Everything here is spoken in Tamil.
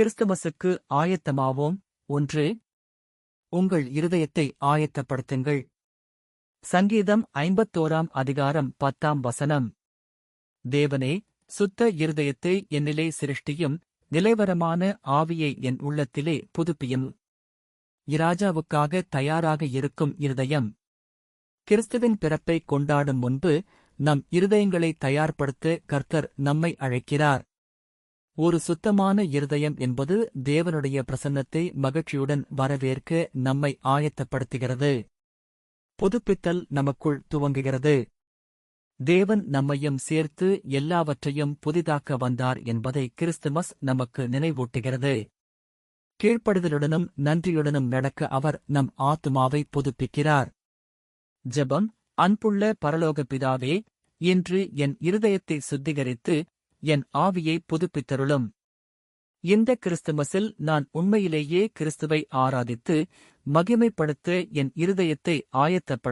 கிறிஸ்துமஸுக்கு ஆயத்தமாவோம். ஒன்று உங்கள் இருதயத்தை ஆயத்தப்படுத்துங்கள். சங்கீதம் ஐம்பத்தோராம் அதிகாரம் பத்தாம் வசனம். தேவனே சுத்த இருதயத்தை என்னிலே சிருஷ்டியும் நிலைவரமான ஆவியை என் உள்ளத்திலே புதுப்பியும். இராஜாவுக்காக தயாராக இருக்கும் இருதயம். கிறிஸ்துவின் பிறப்பை கொண்டாடும் முன்பு நம் இருதயங்களை தயார்படுத்த கர்த்தர் நம்மை அழைக்கிறார். ஒரு சுத்தமான இருதயம் என்பது தேவனுடைய பிரசன்னத்தை மகிழ்ச்சியுடன் வரவேற்க நம்மை ஆயத்தப்படுத்துகிறது. புதுப்பித்தல் நமக்குள் துவங்குகிறது. தேவன் நம்மையும் சேர்த்து எல்லாவற்றையும் புதிதாக்க வந்தார் என்பதை கிறிஸ்துமஸ் நமக்கு நினைவூட்டுகிறது. கீழ்ப்படுதலுடனும் நன்றியுடனும் நடக்க அவர் நம் ஆத்துமாவை புதுப்பிக்கிறார். ஜெபம் அன்புள்ள பரலோக பிதாவே இன்று என் இருதயத்தை சுத்திகரித்து என் ஆவியை புதுப்பித்தருளும். இந்த கிறிஸ்துமஸில் நான் உண்மையிலேயே கிறிஸ்துவை ஆராதித்து மகிமைப்படுத்த என் இருதயத்தை ஆயத்தப்படுத்த